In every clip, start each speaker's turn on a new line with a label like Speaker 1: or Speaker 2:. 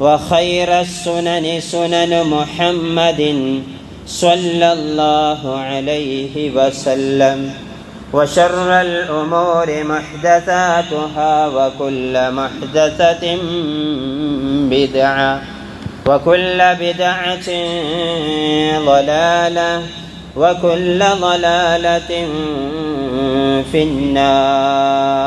Speaker 1: وخير السنن سنن محمد صلى الله عليه وسلم. وشر الأمور محدثاتها وكل محدثة بدعة وكل بدعة ضلالة وكل ضلالة في النار.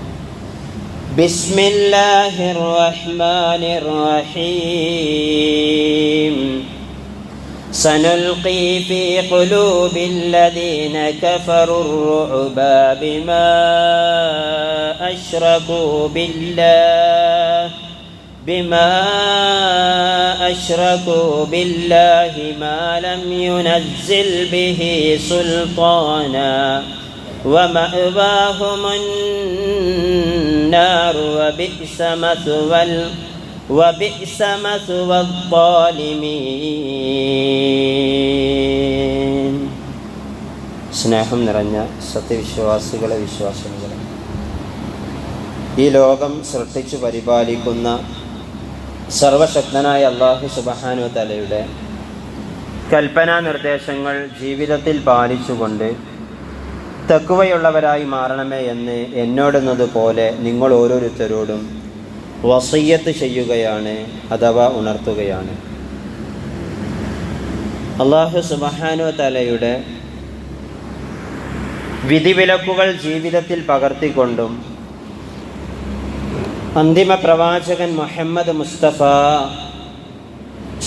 Speaker 1: بسم الله الرحمن الرحيم. سنلقي في قلوب الذين كفروا الرعب بما أشركوا بالله بما أشركوا بالله ما لم ينزل به سلطانا. ومأواهم النار وبئس مثوى وبئس مثوى الظالمين സ്നേഹം നിറഞ്ഞ സത്യവിശ്വാസികളെ വിശ്വാസികളെ ഈ ലോകം സൃഷ്ടിച്ചു പരിപാലിക്കുന്ന സർവശക്തനായ അള്ളാഹു സുബഹാനു തലയുടെ കൽപ്പനാ നിർദ്ദേശങ്ങൾ ജീവിതത്തിൽ പാലിച്ചുകൊണ്ട് തക്കുവയുള്ളവരായി മാറണമേ എന്ന് എന്നോടുന്നതുപോലെ നിങ്ങൾ ഓരോരുത്തരോടും വസയ്യത്ത് ചെയ്യുകയാണ് അഥവാ ഉണർത്തുകയാണ്. അള്ളാഹു സുബഹാനു തലയുടെ വിധിവിലക്കുകൾ ജീവിതത്തിൽ പകർത്തിക്കൊണ്ടും അന്തിമ പ്രവാചകൻ മുഹമ്മദ് മുസ്തഫ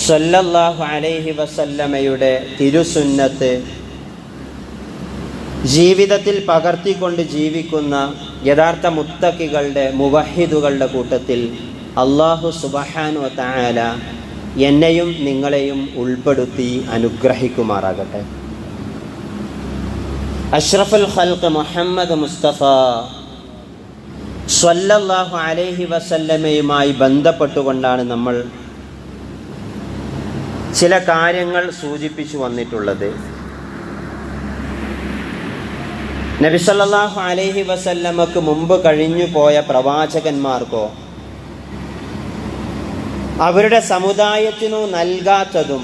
Speaker 1: സല്ലല്ലാഹു അലൈഹി വസല്ലമയുടെ തിരുസുന്നത്ത് ജീവിതത്തിൽ പകർത്തിക്കൊണ്ട് ജീവിക്കുന്ന യഥാർത്ഥ മുത്തക്കികളുടെ മുവഹിദുകളുടെ കൂട്ടത്തിൽ അള്ളാഹു സുബഹാനു താല എന്നെയും നിങ്ങളെയും ഉൾപ്പെടുത്തി അനുഗ്രഹിക്കുമാറാകട്ടെ. അഷ്റഫുൽ ഖൽക്ക് മുഹമ്മദ് മുസ്തഫ സ്വല്ലല്ലാഹു അലൈഹി വസല്ലമയുമായി ബന്ധപ്പെട്ടുകൊണ്ടാണ് നമ്മൾ ചില കാര്യങ്ങൾ സൂചിപ്പിച്ചു വന്നിട്ടുള്ളത്. നബിസല്ലാഹു അലൈഹി വസല്ലമക്ക് മുമ്പ് കഴിഞ്ഞു പോയ പ്രവാചകന്മാർക്കോ? അവരുടെ സമുദായത്തിനു നൽകാത്തതും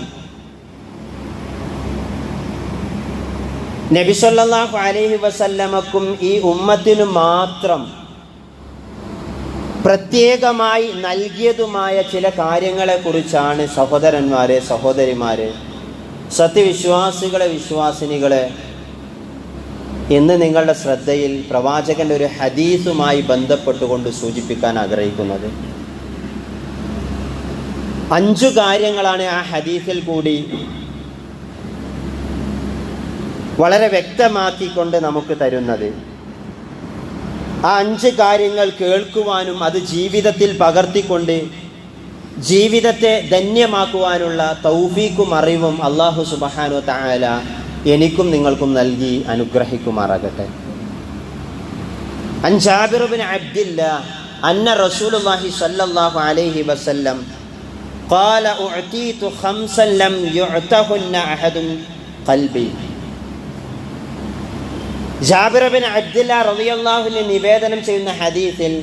Speaker 1: നബിസല്ലാഹു അലൈഹി വസല്ലമക്കും ഈ ഉമ്മത്തിനു മാത്രം പ്രത്യേകമായി നൽകിയതുമായ ചില കാര്യങ്ങളെക്കുറിച്ചാണ് സഹോദരന്മാരെ സഹോദരിമാരെ സത്യവിശ്വാസികളെ വിശ്വാസിനികളെ ഇന്ന് നിങ്ങളുടെ ശ്രദ്ധയിൽ പ്രവാചകന്റെ ഒരു ഹദീസുമായി ബന്ധപ്പെട്ടുകൊണ്ട് സൂചിപ്പിക്കാൻ ആഗ്രഹിക്കുന്നത്. അഞ്ചു കാര്യങ്ങളാണ് ആ ഹദീസിൽ കൂടി വളരെ വ്യക്തമാക്കിക്കൊണ്ട് നമുക്ക് തരുന്നത്. ആ അഞ്ച് കാര്യങ്ങൾ കേൾക്കുവാനും അത് ജീവിതത്തിൽ പകർത്തിക്കൊണ്ട് ജീവിതത്തെ ധന്യമാക്കുവാനുള്ള തൗഫീക്കും അറിവും അള്ളാഹു സുബഹാനു തായാല എനിക്കും നിങ്ങൾക്കും നൽകി അനുഗ്രഹിക്കുമാറാകട്ടെ അൻജാബിറുബിൻ അബ്ദില്ല അന്ന റസൂലുള്ളാഹി സ്വല്ലല്ലാഹു അലൈഹി വസല്ലം قال أعطيت خمسا لم يعطهن أحد قلبي ജാബിർ ബിൻ അബ്ദുല്ല റളിയല്ലാഹുവിനെ നിവേദനം ചെയ്യുന്ന ഹദീസിൽ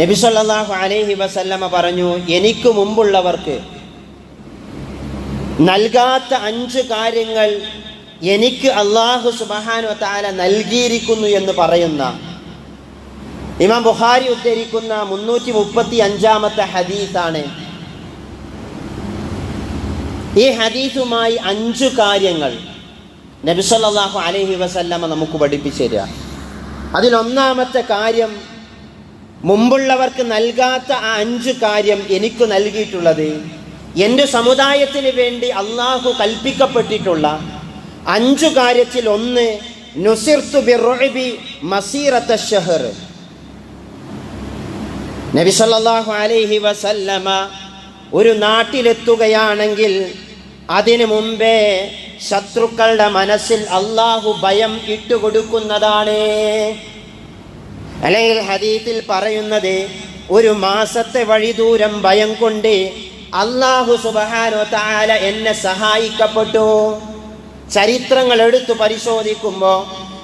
Speaker 1: നബി സല്ലല്ലാഹു അലൈഹി വസല്ലമ പറഞ്ഞു എനിക്ക് മുമ്പുള്ളവർക്ക് നൽകാത്ത അഞ്ച് കാര്യങ്ങൾ എനിക്ക് അള്ളാഹു സുബഹാനു താല നൽകിയിരിക്കുന്നു എന്ന് പറയുന്ന ഇമാം ബുഹാരി ഉദ്ധരിക്കുന്ന മുന്നൂറ്റി മുപ്പത്തി അഞ്ചാമത്തെ ഹദീസാണ്. ഈ ഹദീസുമായി അഞ്ചു കാര്യങ്ങൾ നബി അലഹി അലൈഹി വസല്ലമ നമുക്ക് പഠിപ്പിച്ചു തരിക. അതിലൊന്നാമത്തെ കാര്യം മുമ്പുള്ളവർക്ക് നൽകാത്ത ആ അഞ്ച് കാര്യം എനിക്ക് നൽകിയിട്ടുള്ളത് എന്റെ സമുദായത്തിന് വേണ്ടി അള്ളാഹു കൽപ്പിക്കപ്പെട്ടിട്ടുള്ള അഞ്ചു കാര്യത്തിൽ ഒന്ന് നുസിർത്തു മസീറത്ത ഷഹർ നബി സല്ലല്ലാഹു അലൈഹി വസല്ലമ ഒരു നാട്ടിലെത്തുകയാണെങ്കിൽ അതിനു മുമ്പേ ശത്രുക്കളുടെ മനസ്സിൽ അള്ളാഹു ഭയം ഇട്ടുകൊടുക്കുന്നതാണ്. അല്ലെങ്കിൽ ഹദീത്തിൽ പറയുന്നത് ഒരു മാസത്തെ വഴിദൂരം ഭയം കൊണ്ട് അള്ളാഹു സുബഹാനോ താല എന്നെ സഹായിക്കപ്പെട്ടു. ചരിത്രങ്ങൾ എടുത്തു പരിശോധിക്കുമ്പോൾ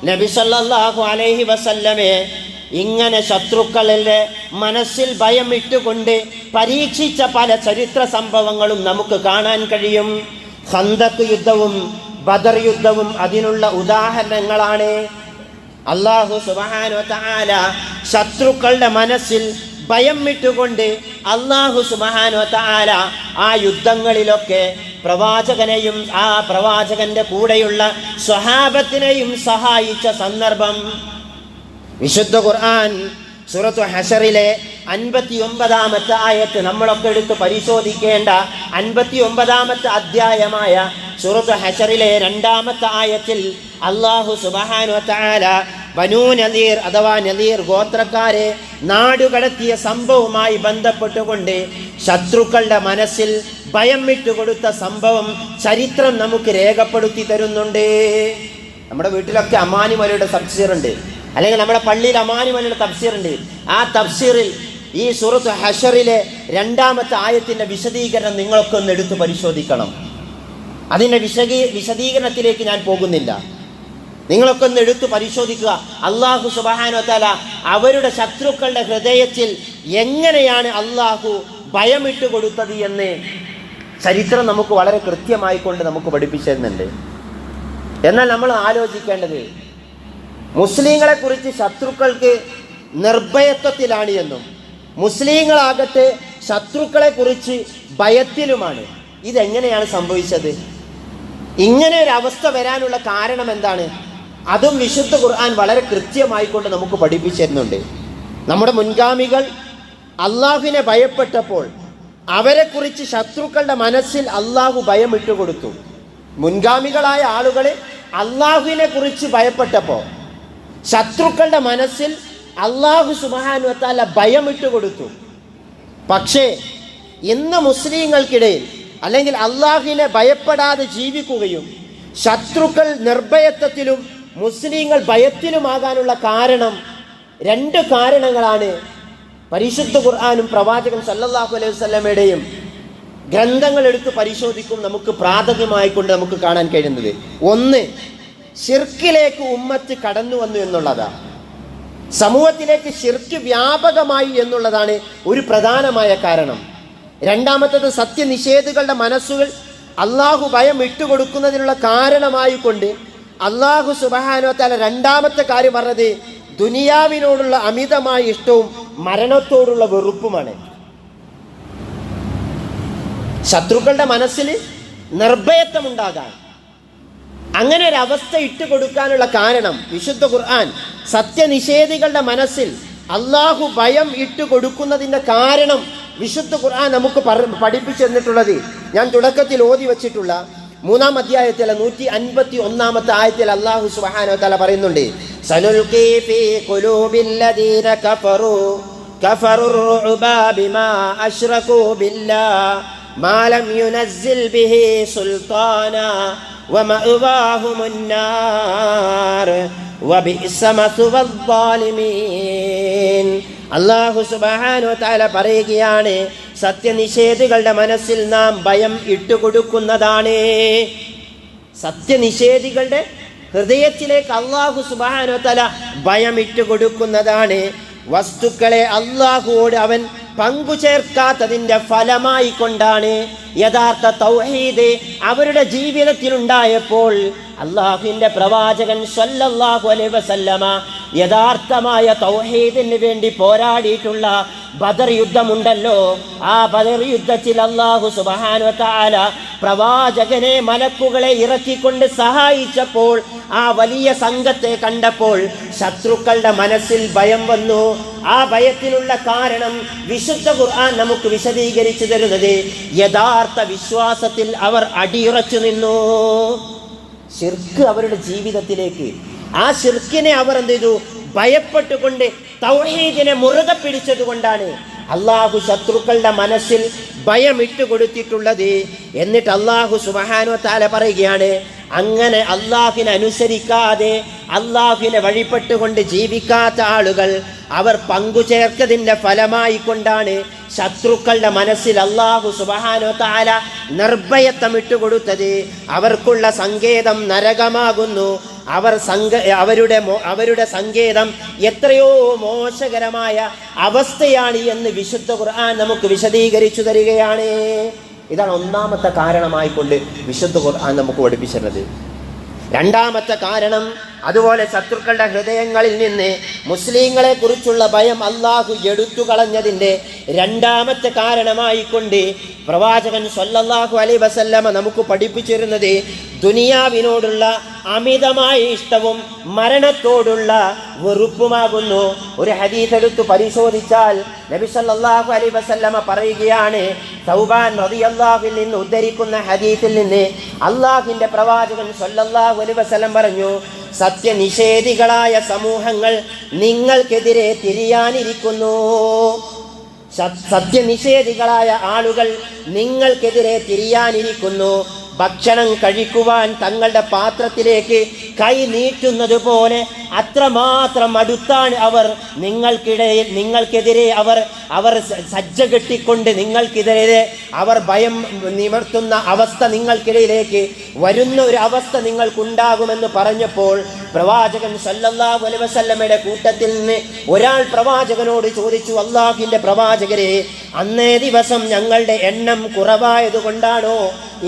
Speaker 1: നബി സല്ലല്ലാഹു അലൈഹി വസല്ലമേ ഇങ്ങനെ ശത്രുക്കളിലെ മനസ്സിൽ ഭയം ഇട്ടുകൊണ്ട് പരീക്ഷിച്ച പല ചരിത്ര സംഭവങ്ങളും നമുക്ക് കാണാൻ കഴിയും. ഹന്തക് യുദ്ധവും ബദർ യുദ്ധവും അതിനുള്ള ഉദാഹരണങ്ങളാണ്. അള്ളാഹു സുബാനോ താല ശത്രുക്കളുടെ മനസ്സിൽ ഭയം വിട്ടുകൊണ്ട് അള്ളാഹു സുബാനോ താര ആ യുദ്ധങ്ങളിലൊക്കെ പ്രവാചകനെയും ആ പ്രവാചകന്റെ കൂടെയുള്ള സ്വഹാബത്തിനെയും സഹായിച്ച സന്ദർഭം. വിശുദ്ധ ഖുർആൻ സൂറത്തു ഹഷറിലെ അൻപത്തി ഒമ്പതാമത്തെ ആയത്ത് നമ്മളൊക്കെ എടുത്ത് പരിശോധിക്കേണ്ട അൻപത്തി ഒമ്പതാമത്തെ അധ്യായമായ സൂറത്തു ഹഷറിലെ രണ്ടാമത്തെ ആയത്തിൽ അള്ളാഹു സുബഹാനു താല ബനൂ നദീർ അഥവാ നദീർ ഗോത്രക്കാരെ നാടുകടത്തിയ സംഭവവുമായി ബന്ധപ്പെട്ടുകൊണ്ട് ശത്രുക്കളുടെ മനസ്സിൽ ഭയം വിട്ടുകൊടുത്ത സംഭവം ചരിത്രം നമുക്ക് രേഖപ്പെടുത്തി തരുന്നുണ്ട്. നമ്മുടെ വീട്ടിലൊക്കെ അമാനിമലയുടെ തഫ്സീറുണ്ട് അല്ലെങ്കിൽ നമ്മുടെ പള്ളിയിൽ അമാനിമലയുടെ തഫ്സീറുണ്ട് ആ തഫ്സീറിൽ ഈ സൂറത്ത് ഹഷറിലെ രണ്ടാമത്തെ ആയത്തിന്റെ വിശദീകരണം നിങ്ങൾക്കൊന്ന് ഒന്ന് എടുത്ത് പരിശോധിക്കണം. അതിന്റെ വിശദീ വിശദീകരണത്തിലേക്ക് ഞാൻ പോകുന്നില്ല. നിങ്ങളൊക്കെ ഒന്ന് എടുത്തു പരിശോധിക്കുക. അള്ളാഹു സുബാനോത്തല തല അവരുടെ ശത്രുക്കളുടെ ഹൃദയത്തിൽ എങ്ങനെയാണ് അള്ളാഹു ഭയമിട്ട് കൊടുത്തത് എന്ന് ചരിത്രം നമുക്ക് വളരെ കൃത്യമായി കൊണ്ട് നമുക്ക് പഠിപ്പിച്ചിരുന്നുണ്ട് എന്നാൽ നമ്മൾ ആലോചിക്കേണ്ടത് മുസ്ലിങ്ങളെ കുറിച്ച് ശത്രുക്കൾക്ക് നിർഭയത്വത്തിലാണ് എന്നും മുസ്ലിങ്ങളാകട്ടെ ശത്രുക്കളെ കുറിച്ച് ഭയത്തിലുമാണ്. ഇതെങ്ങനെയാണ് സംഭവിച്ചത്? ഇങ്ങനെ ഒരു അവസ്ഥ വരാനുള്ള കാരണം എന്താണ്? അതും വിശുദ്ധ ഖുർആൻ വളരെ കൃത്യമായി കൊണ്ട് നമുക്ക് പഠിപ്പിച്ചു തരുന്നുണ്ട് നമ്മുടെ മുൻഗാമികൾ അള്ളാഹുവിനെ ഭയപ്പെട്ടപ്പോൾ അവരെക്കുറിച്ച് ശത്രുക്കളുടെ മനസ്സിൽ അള്ളാഹു ഭയം ഇട്ടുകൊടുത്തു മുൻഗാമികളായ ആളുകൾ അള്ളാഹുവിനെ കുറിച്ച് ഭയപ്പെട്ടപ്പോൾ ശത്രുക്കളുടെ മനസ്സിൽ അള്ളാഹു സുബാനുവത്താല ഭയം ഇട്ടുകൊടുത്തു പക്ഷേ ഇന്ന് മുസ്ലിങ്ങൾക്കിടയിൽ അല്ലെങ്കിൽ അള്ളാഹുവിനെ ഭയപ്പെടാതെ ജീവിക്കുകയും ശത്രുക്കൾ നിർഭയത്വത്തിലും മുസ്ലിങ്ങൾ ഭയത്തിലുമാകാനുള്ള കാരണം രണ്ട് കാരണങ്ങളാണ് പരിശുദ്ധ ഖുർആാനും പ്രവാചകൻ സല്ലല്ലാഹു അലൈഹി വസല്ലമയുടെയും ഗ്രന്ഥങ്ങൾ എടുത്ത് പരിശോധിക്കും നമുക്ക് പ്രാഥമികമായി കൊണ്ട് നമുക്ക് കാണാൻ കഴിയുന്നത്. ഒന്ന് ഷിർക്കിലേക്ക് ഉമ്മത്ത് കടന്നു വന്നു എന്നുള്ളതാണ് സമൂഹത്തിലേക്ക് ഷിർക്ക് വ്യാപകമായി എന്നുള്ളതാണ് ഒരു പ്രധാനമായ കാരണം. രണ്ടാമത്തത് സത്യനിഷേധികളുടെ മനസ്സുകൾ അള്ളാഹു ഭയം ഇട്ടുകൊടുക്കുന്നതിനുള്ള കാരണമായി കൊണ്ട് അള്ളാഹു സുബഹാനോ തല രണ്ടാമത്തെ കാര്യം പറഞ്ഞത് ദുനിയാവിനോടുള്ള അമിതമായ ഇഷ്ടവും മരണത്തോടുള്ള വെറുപ്പുമാണ്. ശത്രുക്കളുടെ മനസ്സിൽ നിർഭയത്വം ഉണ്ടാകാൻ അങ്ങനെ ഒരു അവസ്ഥ ഇട്ടുകൊടുക്കാനുള്ള കാരണം വിശുദ്ധ ഖുർആൻ സത്യനിഷേധികളുടെ മനസ്സിൽ അള്ളാഹു ഭയം ഇട്ടുകൊടുക്കുന്നതിന്റെ കാരണം വിശുദ്ധ ഖുർആൻ നമുക്ക് പഠിപ്പിച്ചു തന്നിട്ടുള്ളത്. ഞാൻ തുടക്കത്തിൽ ഓതി വച്ചിട്ടുള്ള മൂന്നാം അധ്യായത്തിലെ നൂറ്റി അൻപത്തി ഒന്നാമത്തെ ആയത്തിൽ അള്ളാഹു സുബാനോ തല പറയുന്നുണ്ട് അള്ളാഹു സുബാനോ തല പറയുകയാണ് സത്യനിഷേധികളുടെ മനസ്സിൽ നാം ഭയം ഇട്ടുകൊടുക്കുന്നതാണ്. സത്യനിഷേധികളുടെ ഹൃദയത്തിലേക്ക് അള്ളാഹു സുബാനോ തല ഭയം ഇട്ടുകൊടുക്കുന്നതാണ്. വസ്തുക്കളെ അള്ളാഹുവോട് അവൻ പങ്കുചേർക്കാത്തതിന്റെ ഫലമായി കൊണ്ടാണ് യഥാർത്ഥ തൗഹീദ് അവരുടെ ജീവിതത്തിലുണ്ടായപ്പോൾ അള്ളാഹുവിന്റെ പ്രവാചകൻ സല്ലല്ലാഹു അലൈഹി വസല്ലമ യഥാർത്ഥമായ തൗഹീദിന് വേണ്ടി പോരാടിയിട്ടുള്ള ബദർ യുദ്ധമുണ്ടല്ലോ. ആ ബദർ യുദ്ധത്തിൽ അള്ളാഹു സുബാനു താല പ്രവാചകനെ മലക്കുകളെ ഇറക്കിക്കൊണ്ട് സഹായിച്ചപ്പോൾ ആ വലിയ സംഘത്തെ കണ്ടപ്പോൾ ശത്രുക്കളുടെ മനസ്സിൽ ഭയം വന്നു. ആ ഭയത്തിനുള്ള കാരണം വിശുദ്ധ ഖുർആൻ നമുക്ക് വിശദീകരിച്ചു തരുന്നത് യഥാർത്ഥ വിശ്വാസത്തിൽ അവർ അടിയുറച്ചു നിന്നു. ഷിർക്ക് അവരുടെ ജീവിതത്തിലേക്ക്. ആ ഷിർക്കിനെ അവർ എന്ത് ചെയ്തു? ഭയപ്പെട്ടുകൊണ്ട് തൗഹീദിനെ മുറുകെ പിടിച്ചത് കൊണ്ടാണ് അള്ളാഹു ശത്രുക്കളുടെ മനസ്സിൽ ഭയം ഇട്ട് കൊടുത്തിട്ടുള്ളത്. എന്നിട്ട് അള്ളാഹു സുബഹാനോ താല പറയുകയാണ് അങ്ങനെ അള്ളാഹിനെ അനുസരിക്കാതെ അള്ളാഹിനെ വഴിപ്പെട്ടുകൊണ്ട് ജീവിക്കാത്ത ആളുകൾ അവർ പങ്കുചേർക്കതിന്റെ ഫലമായി കൊണ്ടാണ് ശത്രുക്കളുടെ മനസ്സിൽ അള്ളാഹു സുബഹാനോ താല നിർഭയത്വം ഇട്ടുകൊടുത്തത്. അവർക്കുള്ള സങ്കേതം നരകമാകുന്നു. അവർ സംഘ അവരുടെ അവരുടെ സങ്കേതം എത്രയോ മോശകരമായ അവസ്ഥയാണ് എന്ന് വിശുദ്ധ ഖുർആൻ നമുക്ക് വിശദീകരിച്ചു തരികയാണ്. ഇതാണ് ഒന്നാമത്തെ കാരണമായിക്കൊണ്ട് വിശുദ്ധ ഖുർആൻ നമുക്ക് പഠിപ്പിച്ചിരുന്നത്. രണ്ടാമത്തെ കാരണം അതുപോലെ ശത്രുക്കളുടെ ഹൃദയങ്ങളിൽ നിന്ന് മുസ്ലിങ്ങളെ കുറിച്ചുള്ള ഭയം അള്ളാഹു എടുത്തു കളഞ്ഞതിന്റെ രണ്ടാമത്തെ കാരണമായിക്കൊണ്ട് പ്രവാചകൻ സൊല്ലാഹു അലൈ വസല്ലമ നമുക്ക് പഠിപ്പിച്ചിരുന്നത് ദുനിയാവിനോടുള്ള അമിതമായ ഇഷ്ടവും മരണത്തോടുള്ള വെറുപ്പുമാകുന്നു. ഒരു ഹദീസ് പരിശോധിച്ചാൽ നബി സല്ലാഹു അലൈ വസല്ലമ പറയുകയാണ് സൗബാൻ റളിയല്ലാഹുവിൽ നിന്ന് ഉദ്ധരിക്കുന്ന ഹദീസിൽ നിന്ന് അള്ളാഹുവിന്റെ പ്രവാചകൻ സൊല്ലാഹു അലൈഹി വസല്ലം പറഞ്ഞു സത്യനിഷേധികളായ സമൂഹങ്ങൾ നിങ്ങൾക്കെതിരെ തിരിയാനിരിക്കുന്നു. സത്യനിഷേധികളായ ആളുകൾ നിങ്ങൾക്കെതിരെ തിരിയാനിരിക്കുന്നു. ഭക്ഷണം കഴിക്കുവാൻ തങ്ങളുടെ പാത്രത്തിലേക്ക് കൈ നീട്ടുന്നത് പോലെ അത്രമാത്രം അടുത്താണ് അവർ. നിങ്ങൾക്കിടയിൽ നിങ്ങൾക്കെതിരെ അവർ അവർ സജ്ജ കെട്ടിക്കൊണ്ട് നിങ്ങൾക്കെതിരെ അവർ ഭയം നിവർത്തുന്ന അവസ്ഥ നിങ്ങൾക്കിടയിലേക്ക് വരുന്ന ഒരു അവസ്ഥ നിങ്ങൾക്കുണ്ടാകുമെന്ന് പറഞ്ഞപ്പോൾ പ്രവാചകൻ സല്ലല്ലാഹു അലൈഹി വസല്ലമയുടെ കൂട്ടത്തിൽ നിന്ന് ഒരാൾ പ്രവാചകനോട് ചോദിച്ചു അള്ളാഹിന്റെ പ്രവാചകരെ അന്നേ ദിവസം ഞങ്ങളുടെ എണ്ണം കുറവായതുകൊണ്ടാണോ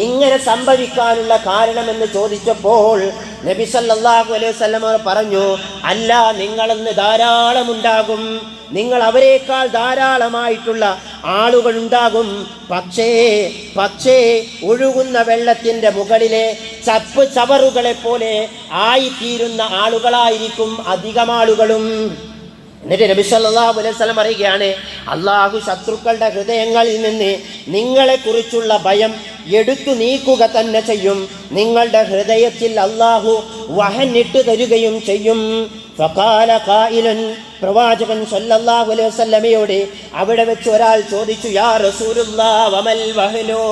Speaker 1: ഇങ്ങനെ സംഭവിക്കാനുള്ള കാരണമെന്ന് ചോദിച്ചപ്പോൾ നബി സല്ലല്ലാഹു അലൈഹി വസല്ലമ പറഞ്ഞു അല്ല നിങ്ങളെന്ന് ധാരാളം ഉണ്ടാകും നിങ്ങൾ അവരെക്കാൾ ധാരാളമായിട്ടുള്ള ആളുകൾ ഉണ്ടാകും. പക്ഷേ പക്ഷേ ഒഴുകുന്ന വെള്ളത്തിന്റെ മുകളിലെ ചപ്പ് ചവറുകളെ പോലെ ആയിത്തീരുന്ന ആളുകളായിരിക്കും അധികം ആളുകളും. എന്നിട്ട് നബി സല്ലല്ലാഹു അലൈഹി വസല്ലം പറയുകയാണ് അള്ളാഹു ശത്രുക്കളുടെ ഹൃദയങ്ങളിൽ നിന്ന് നിങ്ങളെക്കുറിച്ചുള്ള ഭയം എടുത്തു നീക്കുക തന്നെ ചെയ്യും. നിങ്ങളുടെ ഹൃദയത്തിൽ അള്ളാഹു വഹനിട്ട് തരികയും ചെയ്യും. ഫഖാല ഖായിലൻ പ്രവാചകൻ സല്ലല്ലാഹു അലൈഹി വസല്ലമയോട് അവിടെ വെച്ച് ഒരാൾ ചോദിച്ചു യാ റസൂലുള്ളാ വമൽ വഹ്നോ?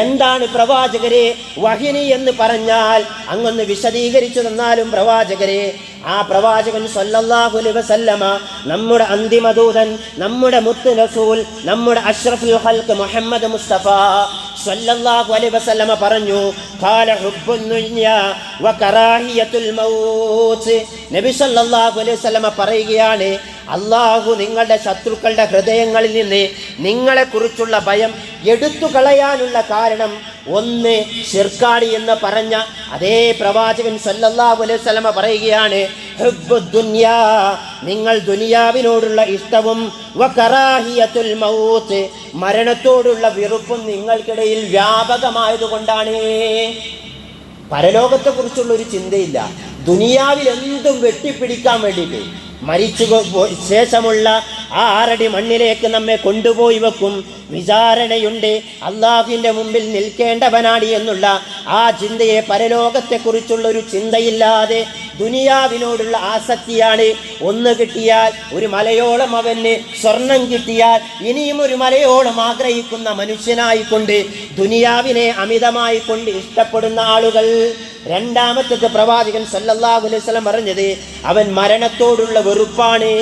Speaker 1: എന്താണ് പ്രവാചകരെ വഹിനി എന്ന് പറഞ്ഞാൽ അങ്ങൊന്ന് വിശദീകരിച്ചു തന്നാലും പ്രവാചകരെ ആ പ്രവാചകൻ സല്ലല്ലാഹു അലൈഹി വസല്ലമ നമ്മുടെ അന്തിമ ദൂതൻ നമ്മുടെ മുത്ത് റസൂൽ നമ്മുടെ അഷ്റഫുൽ ഹൽക്ക് മുഹമ്മദ് മുസ്തഫ സല്ലല്ലാഹു അലൈഹി വസല്ലമ പറഞ്ഞു ഖാല ഹുബ്ബുൻ ദുനിയ വ കറാഹിയത്തുൽ മൗത്ത്. നബി സല്ലല്ലാഹു അലൈഹി വസല്ലമ പറയുകയാണ് അള്ളാഹു നിങ്ങളുടെ ശത്രുക്കളുടെ ഹൃദയങ്ങളിൽ നിന്ന് നിങ്ങളെക്കുറിച്ചുള്ള ഭയം എടുത്തു കളയാനുള്ള കാരണം ഒന്ന് ഷിർക്കാടി എന്ന് പറഞ്ഞ അതേ പ്രവാചകൻ സല്ലല്ലാഹു അലൈഹി വസല്ലമ പറയുകയാണ് ദുനിയാ നിങ്ങൾ ദുനിയാവിനോടുള്ള ഇഷ്ടവും വകറാഹിയത്തുൽ കറാഹിയത്തുൽ മൗത്ത് മരണത്തോടുള്ള വെറുപ്പും നിങ്ങൾക്കിടയിൽ വ്യാപകമായതുകൊണ്ടാണ്. പരലോകത്തെക്കുറിച്ചുള്ള ഒരു ചിന്തയില്ല. ദുനിയാവിൽ എന്തും വെട്ടിപ്പിടിക്കാൻ വേണ്ടിയിട്ട് മരിച്ചു ശേഷമുള്ള ആ ആറടി മണ്ണിലേക്ക് നമ്മെ കൊണ്ടുപോയി വെക്കും. വിചാരണയുണ്ട്. അള്ളാഹുവിന്റെ മുമ്പിൽ നിൽക്കേണ്ടവനാണ് എന്നുള്ള ആ ചിന്തയെ പരലോകത്തെക്കുറിച്ചുള്ള ഒരു ചിന്തയില്ലാതെ ദുനിയാവിനോടുള്ള ആസക്തിയാണ്. ഒന്ന് കിട്ടിയാൽ ഒരു മലയോളം അവന് സ്വർണം കിട്ടിയാൽ ഇനിയും ഒരു മലയോളം ആഗ്രഹിക്കുന്ന മനുഷ്യനായിക്കൊണ്ട് ദുനിയാവിനെ അമിതമായി കൊണ്ട് ഇഷ്ടപ്പെടുന്ന ആളുകൾ രണ്ടാമത്തെ പ്രവാചകൻ സല്ലല്ലാഹു അലൈഹി വസല്ലം പറഞ്ഞത് അവൻ മരണത്തോടുള്ള വെറുപ്പാണ്.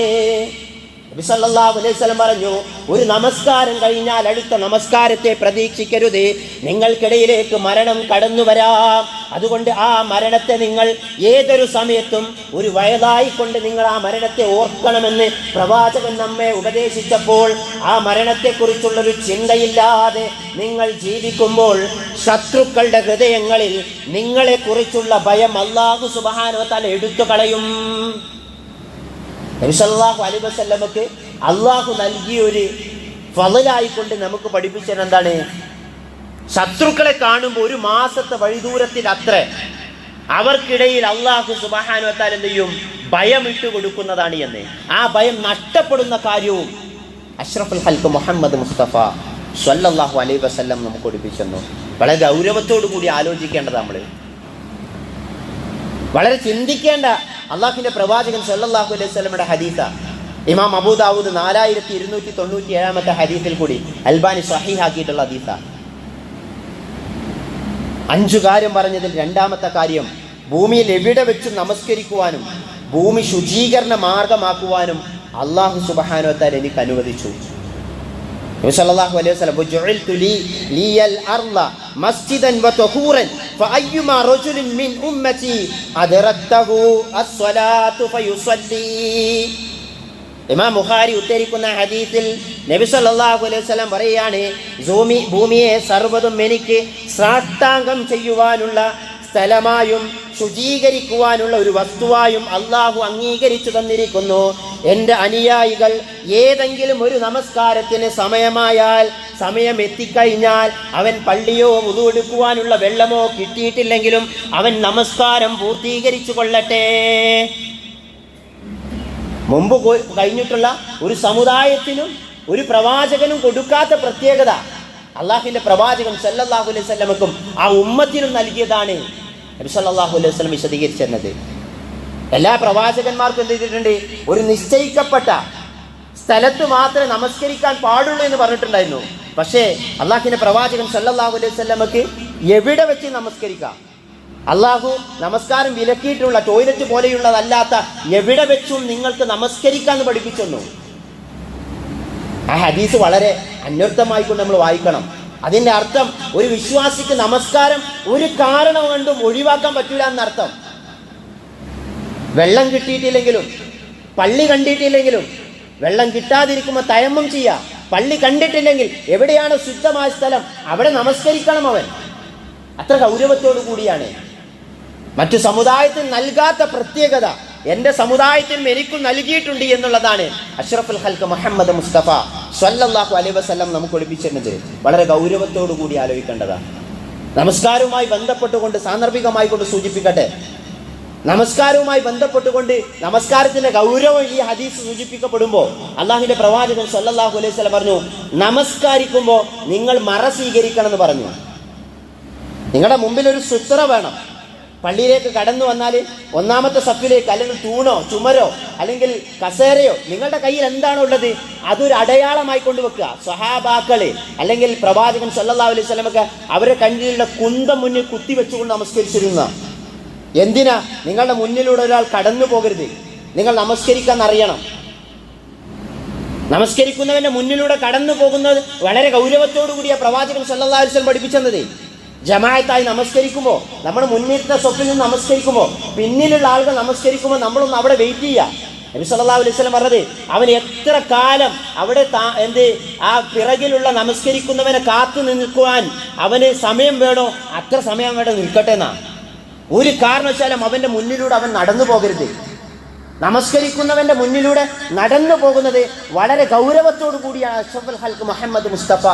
Speaker 1: നബി സല്ലല്ലാഹു അലൈഹി വസല്ലം പറഞ്ഞു ഒരു നമസ്കാരം കഴിഞ്ഞാൽ അടുത്ത നമസ്കാരത്തെ പ്രതീക്ഷിക്കരുത്. നിങ്ങൾക്കിടയിലേക്ക് മരണം കടന്നു വരാം. അതുകൊണ്ട് ആ മരണത്തെ നിങ്ങൾ ഏതൊരു സമയത്തും ഒരു വയതായിക്കൊണ്ട് നിങ്ങൾ ആ മരണത്തെ ഓർക്കണമെന്ന് പ്രവാചകൻ നമ്മെ ഉപദേശിച്ചപ്പോൾ ആ മരണത്തെക്കുറിച്ചുള്ളൊരു ചിന്തയില്ലാതെ നിങ്ങൾ ജീവിക്കുമ്പോൾ ശത്രുക്കളുടെ ഹൃദയങ്ങളിൽ നിങ്ങളെക്കുറിച്ചുള്ള ഭയം അള്ളാഹു സുബഹാനോ തല എടുത്തു കളയും. നബിസല്ലാഹു അലി വസല്ലമക്ക് അള്ളാഹു നൽകിയ ഒരു ഫലായിക്കൊണ്ട് നമുക്ക് പഠിപ്പിച്ചത് എന്താണ്? ശത്രുക്കളെ കാണുമ്പോൾ ഒരു മാസത്തെ വഴിദൂരത്തിൽ അത്ര അവർക്കിടയിൽ അള്ളാഹു സുബാനുവത്താൽ എന്ത് ചെയ്യും? ഭയം ഇട്ട് കൊടുക്കുന്നതാണ് എന്ന്. ആ ഭയം നഷ്ടപ്പെടുന്ന കാര്യവും അഷ്റഫുൽ ഹൽക്ക് മുഹമ്മദ് മുസ്തഫ സല്ലല്ലാഹു അലൈ വസല്ലം നമുക്ക് പഠിപ്പിച്ചെന്നു വളരെ ഗൗരവത്തോടു കൂടി ആലോചിക്കേണ്ടത് നമ്മൾ വളരെ ചിന്തിക്കേണ്ട അള്ളാഹുവിന്റെ പ്രവാചകൻ സല്ലാഹു അലൈഹി വസല്ലമയുടെ ഹദീസ. ഇമാം അബൂദാവൂദ് നാലായിരത്തി ഇരുന്നൂറ്റി തൊണ്ണൂറ്റി ഏഴാമത്തെ ഹദീസിൽ കൂടി അൽബാനി സഹിഹാക്കിയിട്ടുള്ള ഹദീസ. അഞ്ചു കാര്യം പറഞ്ഞതിൽ രണ്ടാമത്തെ കാര്യം ഭൂമിയിൽ എവിടെ വെച്ച് നമസ്കരിക്കുവാനും ഭൂമി ശുചീകരണ മാർഗമാക്കുവാനും അള്ളാഹു സുബഹാനോത്താൽ എനിക്ക് അനുവദിച്ചു. നബി അലൈഹി വസല്ലം "വജുഇൽതു ലീ ലിയൽ അർള മസ്ജിദൻ വതഹൂറൻ ഫഅയ്യുമാ رجل من فيصلي. ഇമാം ഉദ്ധരിക്കുന്ന ഹദീസിൽ നബി സല്ലല്ലാഹു അലൈഹി വസല്ലം പറയാണ് ഭൂമി ഭൂമിയെ സർവതും എനിക്ക് സാഷ്ടാംഗം ചെയ്യുവാനുള്ള സ്ഥലമായും ശുചീകരിക്കുവാനുള്ള ഒരു വസ്തുവായും അള്ളാഹു അംഗീകരിച്ചു തന്നിരിക്കുന്നു. എന്റെ അനുയായികൾ ഏതെങ്കിലും ഒരു നമസ്കാരത്തിന് സമയമായാൽ സമയം എത്തിക്കഴിഞ്ഞാൽ അവൻ പള്ളിയോ ഉതുവെടുക്കുവാനുള്ള വെള്ളമോ കിട്ടിയിട്ടില്ലെങ്കിലും അവൻ നമസ്കാരം പൂർത്തീകരിച്ചു കൊള്ളട്ടെ. മുമ്പ് കഴിഞ്ഞിട്ടുള്ള ഒരു സമുദായത്തിനും ഒരു പ്രവാചകനും കൊടുക്കാത്ത പ്രത്യേകത. അള്ളാഹിന്റെ പ്രവാചകൻ സല്ലല്ലാഹു അലൈഹി സ്വലമക്കും ആ ഉമ്മത്തിനും നൽകിയതാണ് നബി സല്ലല്ലാഹു അലൈഹി വസല്ലം വിശദീകരിച്ചിരുന്നത് എല്ലാ പ്രവാചകന്മാർക്കും എന്ത് ചെയ്തിട്ടുണ്ട്? ഒരു നിശ്ചയിക്കപ്പെട്ട സ്ഥലത്ത് മാത്രമേ നമസ്കരിക്കാൻ പാടുള്ളൂ എന്ന് പറഞ്ഞിട്ടുണ്ടായിരുന്നു. പക്ഷേ അള്ളാഹിന്റെ പ്രവാചകൻ സല്ലാഹു അലൈഹി വസല്ലമക്ക് എവിടെ വെച്ച് നമസ്കരിക്കാം? അള്ളാഹു നമസ്കാരം വിലക്കിയിട്ടുള്ള ടോയ്ലറ്റ് പോലെയുള്ളതല്ലാത്ത എവിടെ വെച്ചും നിങ്ങൾക്ക് നമസ്കരിക്കാന്ന് പഠിപ്പിച്ചെന്നു. ആ ഹദീസ് വളരെ അന്വർത്ഥമായിക്കൊണ്ട് നമ്മൾ വായിക്കണം. അതിന്റെ അർത്ഥം ഒരു വിശ്വാസിക്ക് നമസ്കാരം ഒരു കാരണം കൊണ്ടും ഒഴിവാക്കാൻ പറ്റൂല എന്നർത്ഥം. വെള്ളം കിട്ടിയിട്ടില്ലെങ്കിലും പള്ളി കണ്ടിട്ടില്ലെങ്കിലും വെള്ളം കിട്ടാതിരിക്കുമ്പോൾ തയമ്മം ചെയ്യാം. പള്ളി കണ്ടിട്ടില്ലെങ്കിൽ എവിടെയാണ് ശുദ്ധമായ സ്ഥലം? അവിടെ നമസ്കരിക്കണം അവൻ. അത്ര ഗൗരവത്തോടു കൂടിയാണ്. മറ്റു സമുദായത്തിൽ നൽകാത്ത പ്രത്യേകത എന്റെ സമുദായത്തിനും എനിക്കും നൽകിയിട്ടുണ്ട് എന്നുള്ളതാണ്. അഷ്റഫുൽ ഹൽക്ക് മുഹമ്മദ് മുസ്തഫ സ്വല്ലല്ലാഹു അലൈ വസ്ലം നമുക്ക് ഒളിപ്പിച്ചിരുന്നത്. വളരെ ഗൗരവത്തോടു കൂടി ആലോചിക്കേണ്ടതാണ്. നമസ്കാരവുമായി ബന്ധപ്പെട്ടുകൊണ്ട് സാന്ദർഭികമായി കൊണ്ട് സൂചിപ്പിക്കട്ടെ നമസ്കാരവുമായി ബന്ധപ്പെട്ടുകൊണ്ട് നമസ്കാരത്തിന്റെ ഗൗരവം ഈ ഹദീസ് സൂചിപ്പിക്കപ്പെടുമ്പോൾ അള്ളാഹിന്റെ പ്രവാചകൻ സല്ലാഹു അലൈഹി വസല്ലം പറഞ്ഞു നമസ്കരിക്കുമ്പോൾ നിങ്ങൾ മറ സ്വീകരിക്കണം എന്ന് പറഞ്ഞു. നിങ്ങളുടെ മുമ്പിൽ ഒരു സുത്ര വേണം. പള്ളിയിലേക്ക് കടന്നു വന്നാൽ ഒന്നാമത്തെ സഫിലേക്ക് അല്ലെങ്കിൽ തൂണോ ചുമരോ അല്ലെങ്കിൽ കസേരയോ നിങ്ങളുടെ കയ്യിൽ എന്താണോ ഉള്ളത് അതൊരു അടയാളമായി കൊണ്ടുവെക്കുക സ്വഹാബാക്കളെ അല്ലെങ്കിൽ പ്രവാചകൻ സല്ലാ അലൈഹി സ്വലമൊക്കെ അവരെ കണ്ണിലുള്ള കുന്തം മുന്നിൽ കുത്തി വെച്ചുകൊണ്ട് നമസ്കരിച്ചിരുന്ന എന്തിനാ? നിങ്ങളുടെ മുന്നിലൂടെ ഒരാൾ കടന്നു പോകരുത്. നിങ്ങൾ നമസ്കരിക്കാൻ അറിയണം നമസ്കരിക്കുന്നവന്റെ മുന്നിലൂടെ കടന്നു പോകുന്നത് വളരെ ഗൗരവത്തോടു കൂടിയ പ്രവാചകൻ വസല്ലം പഠിപ്പിച്ചത്. ജമായത്തായി നമസ്കരിക്കുമ്പോൾ നമ്മൾ മുന്നിലത്തെ സ്വപ്പിൽ നിന്ന് നമസ്കരിക്കുമ്പോൾ പിന്നിലുള്ള ആളുകൾ നമസ്കരിക്കുമ്പോൾ നമ്മളൊന്ന് അവിടെ വെയിറ്റ് ചെയ്യുക നബി സല്ലാ അലൈഹി വസല്ലം പറഞ്ഞത് അവൻ എത്ര കാലം അവിടെ എന്ത് ആ പിറകിലുള്ള നമസ്കരിക്കുന്നവനെ കാത്തു നിൽക്കുവാൻ അവന് സമയം വേണോ? അത്ര സമയം വേണോ നിൽക്കട്ടെ എന്നാ. ഒരു കാരണവശാലും അവന്റെ മുന്നിലൂടെ അവൻ നടന്നു പോകരുത്. നമസ്കരിക്കുന്നവന്റെ മുന്നിലൂടെ നടന്നു പോകുന്നത് വളരെ ഗൗരവത്തോടു കൂടിയാണ് അഷ്റഫുൽ ഹൽക്ക് മുഹമ്മദ് മുസ്തഫ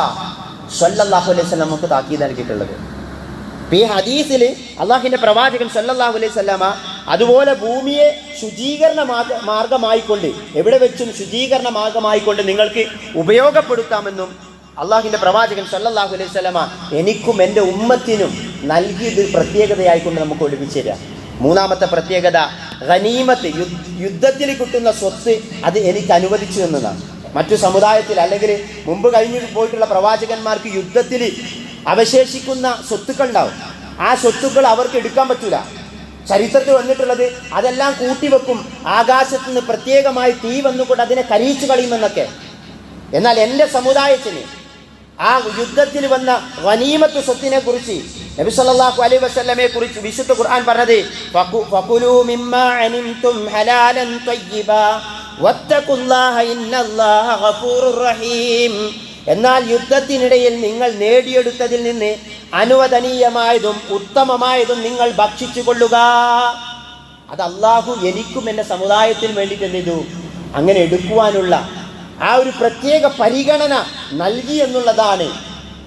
Speaker 1: സല്ലല്ലാഹു അലൈഹി വസല്ലം നമുക്ക് താക്കീത് നൽകിയിട്ടുള്ളത്. ഈ ഹദീസിൽ അള്ളാഹിന്റെ പ്രവാചകൻ സല്ലല്ലാഹു അലൈഹി സ്വലാമ അതുപോലെ ഭൂമിയെ ശുചീകരണ മാർഗ മാർഗമായിക്കൊണ്ട് എവിടെ വെച്ചും ശുചീകരണ മാർഗമായിക്കൊണ്ട് നിങ്ങൾക്ക് ഉപയോഗപ്പെടുത്താമെന്നും അള്ളാഹിന്റെ പ്രവാചകൻ സല്ലല്ലാഹു അലൈഹി സ്വലാമ എനിക്കും എന്റെ ഉമ്മത്തിനും നൽകിയത് പ്രത്യേകതയായിക്കൊണ്ട് നമുക്ക് ഒളിപ്പിച്ചു തരാം. മൂന്നാമത്തെ പ്രത്യേകത ഖനീമത്ത് യുദ്ധത്തിൽ കിട്ടുന്ന സ്വത്ത് അത് എനിക്ക് അനുവദിച്ചു എന്നതാണ് മറ്റു സമുദായത്തിൽ അല്ലെങ്കിൽ മുമ്പ് കഴിഞ്ഞു പോയിട്ടുള്ള പ്രവാചകന്മാർക്ക് യുദ്ധത്തിൽ അവശേഷിക്കുന്ന സ്വത്തുക്കൾ ഉണ്ടാവും ആ സ്വത്തുക്കൾ അവർക്ക് എടുക്കാൻ പറ്റൂല. ചരിത്രത്തിൽ വന്നിട്ടുള്ളത് അതെല്ലാം കൂട്ടിവെക്കും ആകാശത്ത് നിന്ന് പ്രത്യേകമായി തീ വന്നുകൊണ്ട് അതിനെ കരിയിച്ചു കളയുമെന്നൊക്കെ. എന്നാൽ എന്റെ സമുദായത്തിന് ആ യുദ്ധത്തിൽ വന്ന വനീമത്ത് സ്വത്തിനെ കുറിച്ച് നബി സല്ലല്ലാഹു അലൈഹി വസല്ലമയെ കുറിച്ച് വിശുദ്ധ ഖുർആൻ പറഞ്ഞത് ഫഖു- ഫകുലൂ മിമ്മാ അനിംതും ഹലാലൻ റഹീം. എന്നാൽ യുദ്ധത്തിനിടയിൽ നിങ്ങൾ നേടിയെടുത്തതിൽ നിന്ന് അനുവദനീയമായതും ഉത്തമമായതും നിങ്ങൾ ഭക്ഷിച്ചു കൊള്ളുക അത് അള്ളാഹു എനിക്കും എന്റെ സമുദായത്തിന് എന്ത് ചെയ്തു അങ്ങനെ എടുക്കുവാനുള്ള ആ ഒരു പ്രത്യേക പരിഗണന നൽകി എന്നുള്ളതാണ്